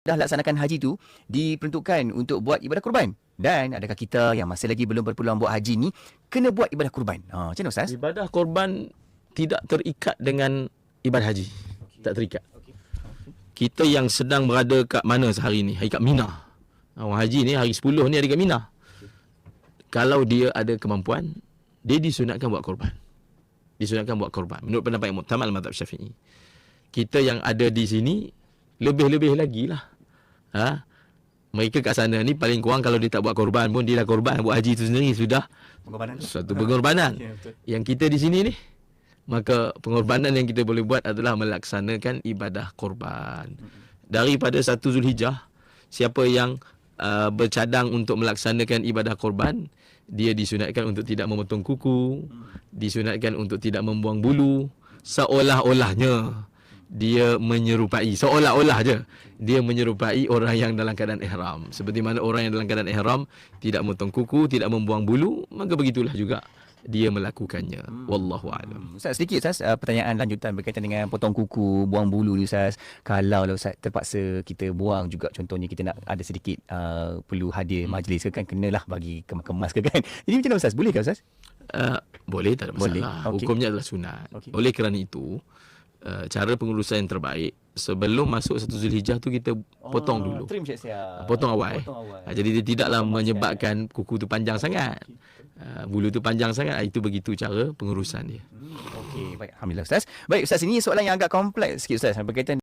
dah laksanakan haji tu diperuntukkan untuk buat ibadah kurban? Dan adakah kita yang masih lagi belum berpeluang buat haji ni kena buat ibadah kurban? Ha, macam mana Ustaz? Ibadah korban tidak terikat dengan ibadah haji. Tak terikat. Kita yang sedang berada kat mana sehari ni? Hari kat Mina. Orang haji ni hari 10 ni ada kat Mina. Kalau dia ada kemampuan, dia disunatkan buat korban. Disunatkan buat korban. Menurut pendapat yang muktamal mazhab Syafi'i. Kita yang ada di sini lebih-lebih lagi lah. Ha? Mereka kat sana ni paling kurang kalau dia tak buat korban pun dia dah korban buat haji tu sendiri sudah Pengorbanan tu. suatu pengorbanan. Ya, betul. Yang kita di sini ni maka pengorbanan yang kita boleh buat adalah melaksanakan ibadah korban. Daripada satu Zulhijjah siapa yang uh, bercadang untuk melaksanakan ibadah korban dia disunatkan untuk tidak memotong kuku, disunatkan untuk tidak membuang bulu seolah-olahnya dia menyerupai seolah-olah je dia menyerupai orang yang dalam keadaan ihram seperti mana orang yang dalam keadaan ihram tidak memotong kuku tidak membuang bulu maka begitulah juga dia melakukannya wallahu alam Ustaz sedikit Ustaz uh, pertanyaan lanjutan berkaitan dengan potong kuku, buang bulu ni Ustaz. Kalau lah Ustaz terpaksa kita buang juga contohnya kita nak ada sedikit uh, perlu hadir Hmm. majlis ke kan kenalah bagi kemas-kemas ke kan. Jadi macam mana Ustaz? Boleh ke Ustaz? Uh, boleh tak ada masalah. Boleh, okey. Hukumnya adalah sunat. Okey. Oleh kerana itu, uh, cara pengurusan yang terbaik sebelum masuk satu Zulhijjah tu kita potong dulu. Trim siap-siap. Potong awal. Potong awal. Ha, jadi dia tidaklah menyebabkan kuku tu panjang sangat. Uh, bulu tu panjang sangat. Ah, Itu begitu cara pengurusan dia. Hmm, Okey, baik. Alhamdulillah Ustaz. Baik Ustaz, ini soalan yang agak kompleks sikit Ustaz berkaitan